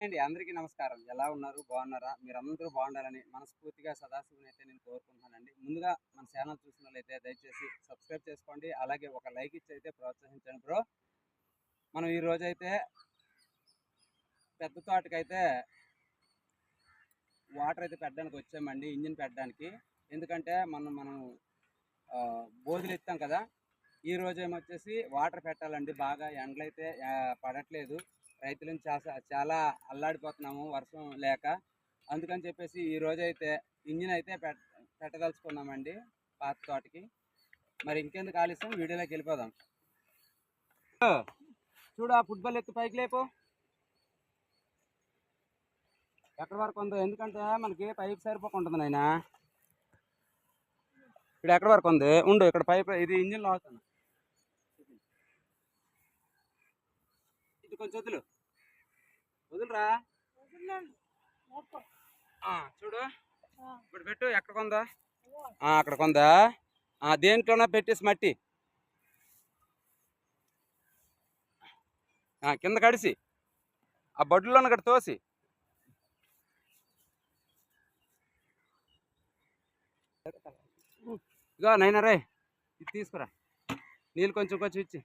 అండి. అందరికీ నమస్కారం. ఎలా ఉన్నారు? బాగున్నారా? మీరు అందరూ బాగుండాలని మనస్ఫూర్తిగా సదాశివుని అయితే నేను కోరుకుంటున్నానండి. ముందుగా మన ఛానల్ చూసిన వాళ్ళైతే దయచేసి సబ్స్క్రైబ్ చేసుకోండి. అలాగే ఒక లైక్ ఇచ్చి అయితే ప్రోత్సహించండి బ్రో. మనం ఈ రోజైతే పెద్ద తోటకైతే వాటర్ అయితే పెట్టడానికి వచ్చామండి ఇంజిన్ పెట్టడానికి. ఎందుకంటే మనం మనం ఆ, బోధులు కదా. ఈ రోజు ఏమొచ్చేసి వాటర్ పెట్టాలండి. బాగా ఎండలైతే పడట్లేదు. రైతులను చాలా చాలా అల్లాడిపోతున్నాము వర్షం లేక. అందుకని చెప్పేసి ఈ రోజైతే అయితే ఇంజిన్ అయితే పెట్ పెట్టదలుచుకున్నామండి పాత తోటకి. మరి ఇంకెందుకు ఆలస్యం? వీడియోలోకి వెళ్ళిపోదాం. చూడు ఆ ఫుట్బాల్ ఎత్తు పైకి లేపు. ఎక్కడి వరకు ఉందో? ఎందుకంటే మనకి పైపు సరిపోకుంటుంది నాయన. ఇక్కడ ఎక్కడి వరకు ఉంది? ఉండు ఇక్కడ పైప్ ఇది ఇంజిన్ లాగుతాను ఇది కొంచెం వదులు. వదులురా. చూడు. ఇప్పుడు పెట్టు ఎక్కడ కొందా. అక్కడ కొందా. దేంట్లోనే పెట్టేసి మట్టి. కింద కడిసి. ఆ బొడ్డులోనే ఇక్కడ తోసి. ఇగో నైనా రే ఇది తీసుకురా. నీళ్ళు కొంచెం కొంచెం ఇచ్చి.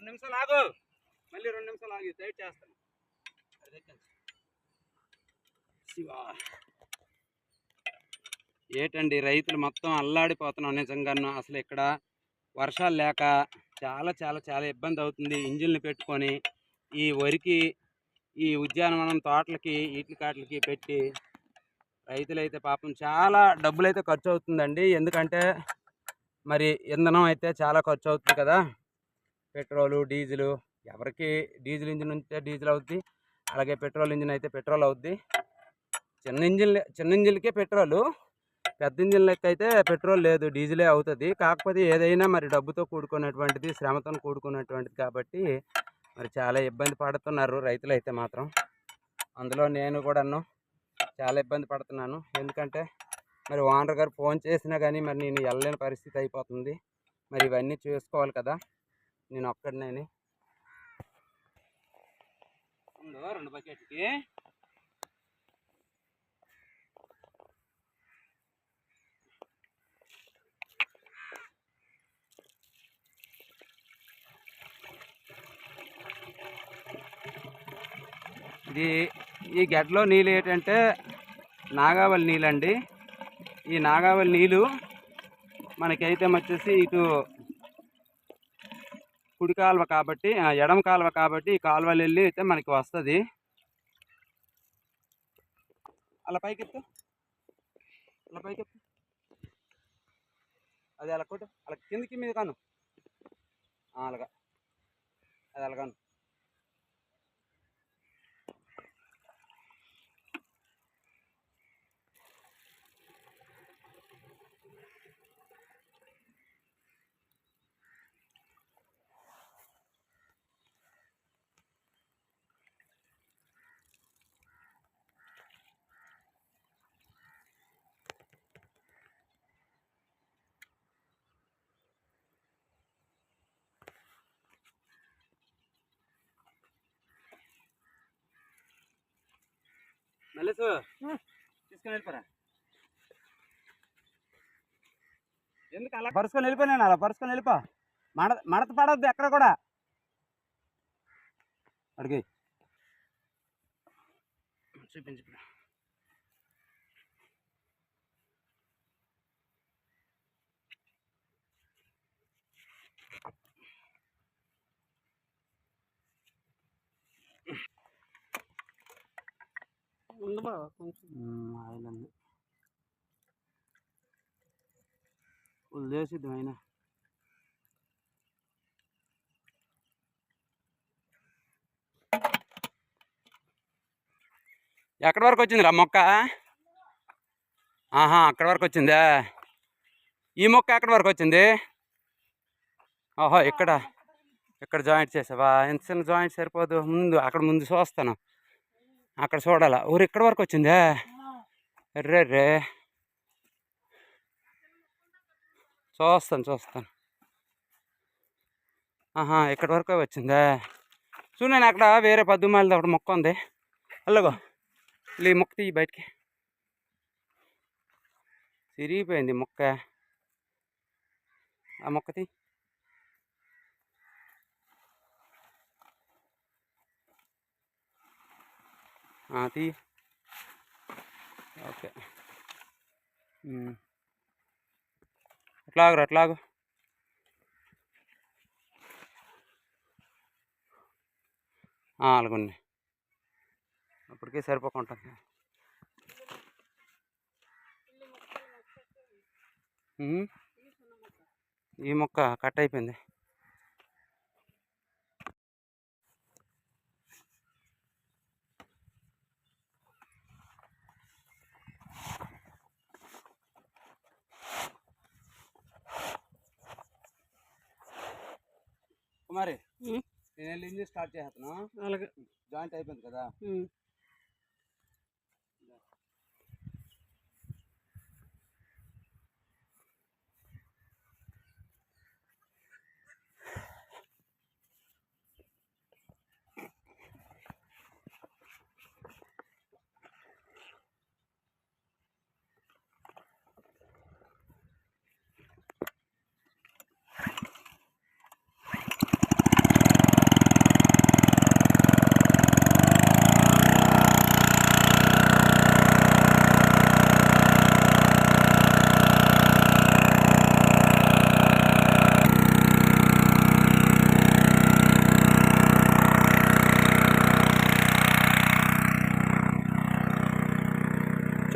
రెండు నిమిషాలు ఆగు. మళ్ళీ రెండు నిమిషాలు ఆగి. టైట్ చేస్తాను. శివా. ఏటండి రైతులు మొత్తం అల్లాడిపోతున్నాం నిజంగాను. అసలు ఇక్కడ వర్షాలు లేక చాలా చాలా చాలా ఇబ్బంది అవుతుంది. ఇంజిన్లు పెట్టుకొని ఈ వరికి ఈ ఉద్యానవనం తోటలకి ఈట్ల కాట్లకి పెట్టి రైతులైతే పాపం చాలా డబ్బులు అయితే ఖర్చు అవుతుందండి. ఎందుకంటే మరి ఇంధనం అయితే చాలా ఖర్చు అవుతుంది కదా. పెట్రోలు డీజిలు ఎవరికి డీజిల్ ఇంజిన్ ఉంటే డీజిల్ అవుద్ది అలాగే పెట్రోల్ ఇంజిన్ అయితే పెట్రోల్ అవుద్ది. చిన్న ఇంజిన్ చిన్న ఇంజిన్లకే పెట్రోలు పెద్ద ఇంజిన్లకి అయితే పెట్రోల్ లేదు డీజిలే అవుతుంది. కాకపోతే ఏదైనా మరి డబ్బుతో కూడుకున్నటువంటిది శ్రమతో కూడుకున్నటువంటిది కాబట్టి మరి చాలా ఇబ్బంది పడుతున్నారు రైతులు అయితే మాత్రం. అందులో నేను కూడాను చాలా ఇబ్బంది పడుతున్నాను. ఎందుకంటే మరి ఓనర్ గారు ఫోన్ చేసినా కానీ మరి నేను వెళ్ళలేని పరిస్థితి అయిపోతుంది. మరి ఇవన్నీ చూసుకోవాలి కదా. నేను ఒక్కడినేని ఉండు రెండు బకెట్కి ఇది ఈ గడ్డలో నీళ్ళు ఏంటంటే నాగావళి నీళ్ళండి. ఈ నాగావళి నీళ్ళు మనకైతే వచ్చేసి ఇటు కుడి కాలువ కాబట్టి ఎడమ కాలువ కాబట్టి ఈ కాలువలు వెళ్ళి అయితే మనకి వస్తుంది. అలా పైకి ఎత్తు అలా పైకెత్తు. అది అలా కొట్టు. అలా కిందికి మీద కాను అలాగా. అది అలాగాను మల్లేసు తీసుకొని వెళ్ళిపోరా. ఎందుకు అలా? పరుచుకొని వెళ్ళిపోయినాను అలా పరుచుకొని వెళ్ళిపో. మడ మడత పడద్దు ఎక్కడ కూడా. అడిగి చూపించు. ఉంది బావ కొంచెం ఆయిల్ ఉంది వదిలేసిద్దాం అయినా ఎక్కడి వరకు వచ్చిందిరా మొక్క? ఆహా అక్కడ వరకు వచ్చిందా? ఈ మొక్క ఎక్కడి వరకు వచ్చింది? ఓహో ఇక్కడ. ఇక్కడ జాయింట్ చేసావా? ఎంత చిన్న జాయింట్ సరిపోదు. ముందు అక్కడ ముందు చూస్తాను. అక్కడ చూడాలా. ఊరు ఇక్కడ వరకు వచ్చిందా? రే రే. చూస్తాను చూస్తాను. ఆహా ఇక్కడ వరకు వచ్చిందా? చూడండి నేను అక్కడ వేరే పద్దు ఒకటి మొక్క ఉంది. అల్లగో. ఈ మొక్క తీయి బయటికి. తిరిగిపోయింది మొక్క. ఆ మొక్క తీ ఓకే. అట్లాగరు అట్లాగు. అలాగండి అప్పటికే సరిపోకుంటుంది ఈ మొక్క కట్ అయిపోయింది. ఉమ్. నేను వెళ్ళి ఇంజిన్ స్టార్ట్ చేస్తాను అలాగే. జాయింట్ అయిపోయింది కదా.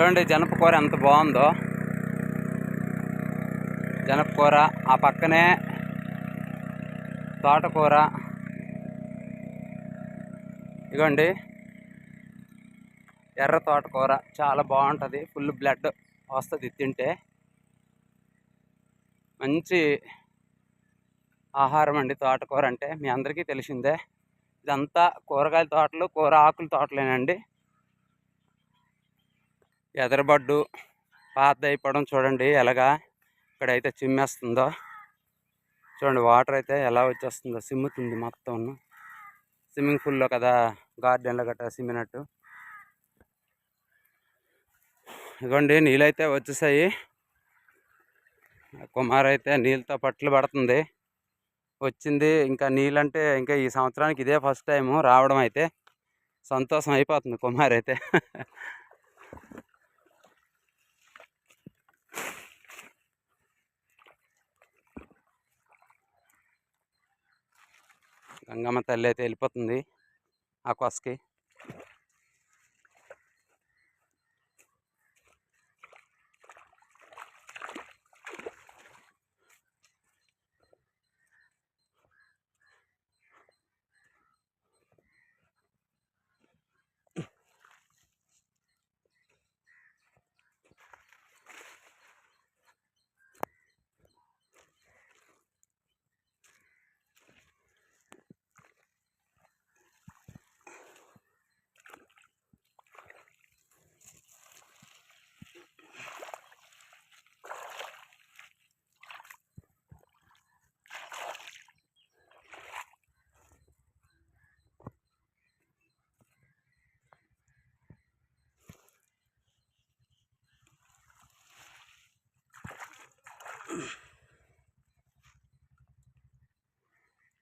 చూడండి జనపకూర ఎంత బాగుందో. జనపకూర ఆ పక్కనే తోటకూర. ఇగోండి ఎర్ర తోటకూర చాలా బాగుంటుంది ఫుల్ బ్లడ్ వస్తుంది తింటే. మంచి ఆహారం అండి తోటకూర అంటే మీ అందరికీ తెలిసిందే. ఇదంతా కూరగాయల తోటలు కూర ఆకుల తోటలేనండి. ఎదరబడ్డు పాత అయిపోవడం చూడండి ఎలాగా ఇక్కడైతే చిమ్మేస్తుందో. చూడండి వాటర్ అయితే ఎలా వచ్చేస్తుందో సిమ్ముతుంది మొత్తం. స్విమ్మింగ్ పూల్లో కదా గార్డెన్లో గట్రా సిమ్మినట్టు. ఇదిగోండి నీళ్ళైతే వచ్చేసాయి. కుమార్ అయితే నీళ్ళతో పట్లు పడుతుంది. వచ్చింది ఇంకా నీళ్ళంటే ఇంకా ఈ సంవత్సరానికి ఇదే ఫస్ట్ టైము రావడం అయితే సంతోషం అయిపోతుంది కుమార్ అయితే. గంగమ్మ తల్లి అయితే వెళ్ళిపోతుంది ఆ కొసకి.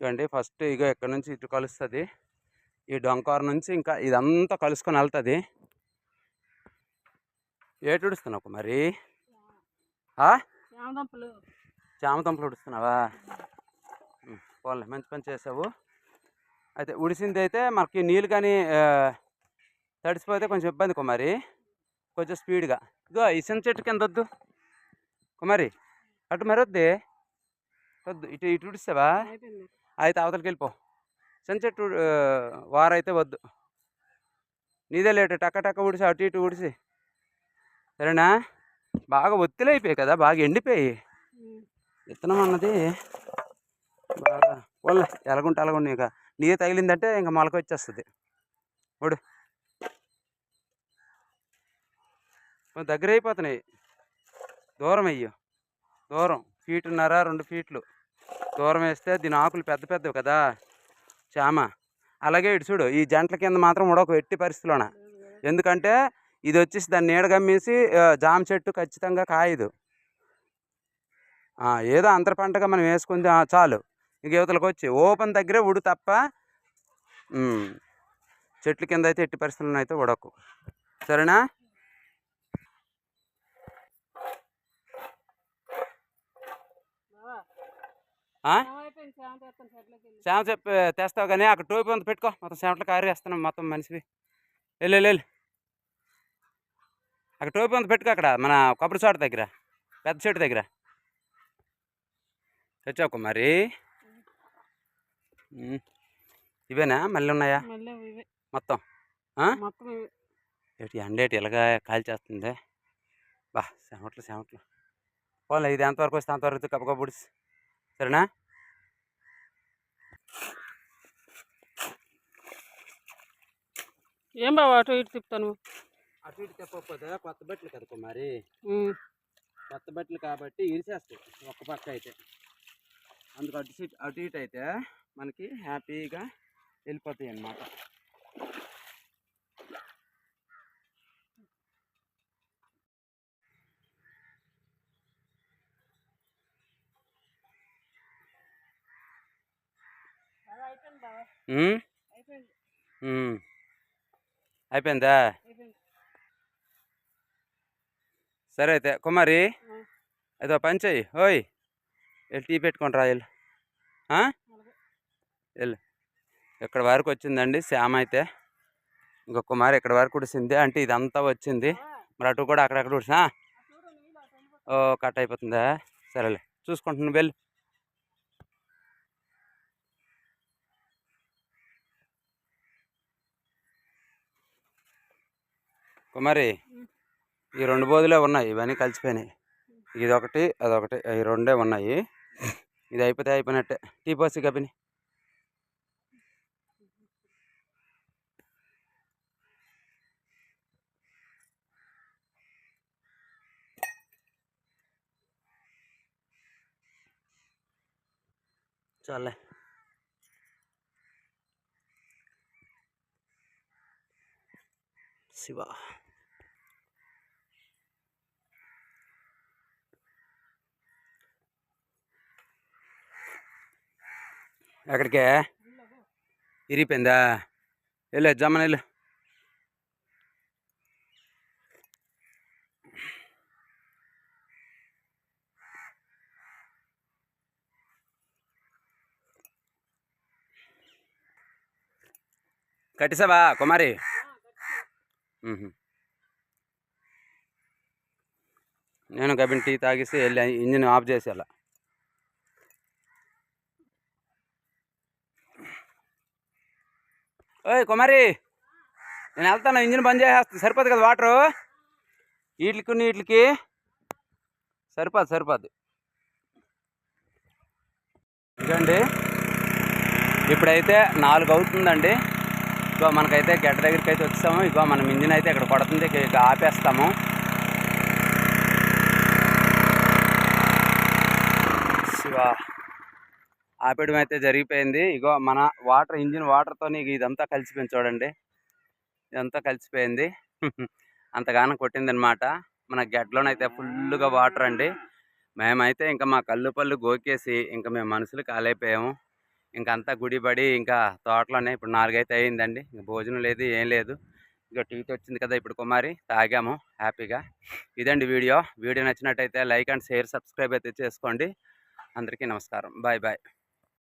ఇదండి ఫస్ట్ ఇక ఇక్కడ నుంచి ఇటు కలుస్తుంది? ఈ డొంకారు నుంచి ఇంకా ఇదంతా కలుసుకొని వెళ్తుంది. ఏటు ఉడుస్తున్నావు మరి? చామతంపులు ఉడుస్తున్నావా ఉం, పోన్లే మంచి పని చేసావు. అయితే ఉడిసింది అయితే మనకి నీళ్ళు కానీ తడిసిపోతే కొంచెం ఇబ్బంది కుమారి కొంచెం స్పీడ్గా. ఇదో చిన్న చెట్టు కింద వద్దు కుమారి అటు మరి వద్దే? ఇటు ఇటు ఉడిస్తావా అయిపోయింది. అయితే అవతలకి వెళ్ళిపో. ఆ, వారైతే వద్దు. నీదే లేటు. టక్క టక్క ఉడిసి అటు ఇటు ఉడిసి సరేనా? బాగా ఒత్తిడి అయిపోయాయి కదా? బాగా ఎండిపోయి. విత్తనం అన్నది బాగా వాళ్ళ ఎలాగుంటే అలాగుండి ఇక. నీరు తగిలిందంటే ఇంకా మొలక వచ్చేస్తుంది. కొంచెం దగ్గర అయిపోతున్నాయి దూరం అయ్యో. దూరం. ఫీటున్నర రెండు ఫీట్లు. దూరం వేస్తే దీని ఆకులు పెద్ద పెద్దవి కదా. చామ అలాగే ఇటు చూడు ఈ జంటల కింద మాత్రం ఉడక ఎట్టి పరిస్థితిలోన ఎందుకంటే ఇది వచ్చేసి దాన్ని నీడ గమ్మేసి జామ చెట్టు ఖచ్చితంగా కాయదు. ఏదో అంతర పంటగా మనం వేసుకుంది చాలు. ఇక యువతలకు వచ్చి ఓపెన్ దగ్గరే ఉడు తప్ప చెట్ల కింద అయితే ఎట్టి పరిస్థితులను అయితే ఉడకు సరేనా? శ్యామ చెప్పి తెస్తావు కానీ అక్కడ టోపీ అంత పెట్టుకో. మొత్తం చెమటలు కారేస్తున్నాం మొత్తం మనిషివి. వెళ్ళు వెళ్ళు, అక్కడ టోపీ అంత పెట్టుకో అక్కడ మన కొబ్బరి చోట దగ్గర పెద్ద చెట్టు దగ్గర. తెచ్చావు కుమారి. ఇవేనా? మళ్ళీ ఉన్నాయా? మొత్తం. ఏంటి ఎండేటి ఇలాగా కాల్చేస్తుంది బా సెమట్లు సెమట్లు పోలే ఇది ఎంతవరకు వస్తే అంతవరకు కప్ప కప్పుడిసి సరేనా? ఏం బావ అటు ఇటు తిప్పుతాను? అటు ఇటు చెప్పకపోతే కొత్త బట్టలు కదా కుమారి ఉమ్. కొత్త బట్టలు కాబట్టి ఇరిసేస్తాయి ఒక్క పక్క అయితే. అందుకు అటు సీట్ అటు ఇటు అయితే మనకి హ్యాపీగా వెళ్ళిపోతాయి అన్నమాట. అయిపోయిందా. సరే అయితే కుమారి ఏదో పని చెయ్యి. ఓయ్ వెళ్ళి టీ పెట్టుకొని రా వెళ్ళు. ఇక్కడ వరకు వచ్చిందండి శ్యామ అయితే? ఇంకో కుమారి ఇక్కడ వరకు కుడిసింది అంటే ఇదంతా వచ్చింది. మరి అటు కూడా అక్కడక్కడ కుడిసా ఓ కట్ అయిపోతుందా? సరేలే చూసుకుంటున్నాను వెళ్ళు. కుమారి ఈ రెండు బోధులే ఉన్నాయి ఇవన్నీ కలిసిపోయినాయి. ఇదొకటి అదొకటి ఈ రెండే ఉన్నాయి. ఇది అయిపోతే అయిపోయినట్టే. టీ పోసి కబిని చాలే శివ. ఎక్కడికే? ఇరిపోయిందా వెళ్ళు జమ్మని వెళ్ళు. కట్టేసావా కుమారి? నేను గబిన్ టీ తాగేసి వెళ్ళి ఇంజిన్ ఆఫ్ చేసి అలా ఓయ్ కుమారి నేను వెళ్తాను ఇంజిన్ బంద్ చేసేస్తాను సరిపోదు కదా వాటరు? వీటికి నీటికి సరిపోదు సరిపోదు. ఇదండి ఇప్పుడైతే నాలుగు అవుతుందండి. ఇగో మనకైతే గడ్డ దగ్గరికి అయితే వచ్చాము ఇగో మనం ఇంజిన్ అయితే ఇక్కడ కొడుతుంది ఇక ఆపేస్తాము. శివా. ఆపేయడం అయితే జరిగిపోయింది. ఇగో మన వాటర్ ఇంజిన్ వాటర్తో ఇదంతా కలిసిపోయింది చూడండి. ఇదంతా కలిసిపోయింది. అంతగానం కొట్టిందనమాట మన గడ్లోనైతే ఫుల్గా వాటర్ అండి. మేమైతే ఇంకా మా కళ్ళు పళ్ళు గోకేసి ఇంకా మేము మనుషులు కాలైపోయాము ఇంకా అంతా గుడిపడి ఇంకా తోటలోనే ఇప్పుడు నాలుగైతే అయిందండి. ఇంకా భోజనం లేదు ఏం లేదు. ఇంకా టీవీ వచ్చింది కదా ఇప్పుడు కుమారి తాగాము హ్యాపీగా. ఇదండి వీడియో. వీడియో నచ్చినట్టయితే లైక్ అండ్ షేర్ సబ్స్క్రైబ్ అయితే చేసుకోండి. అందరికీ నమస్కారం. Bye bye.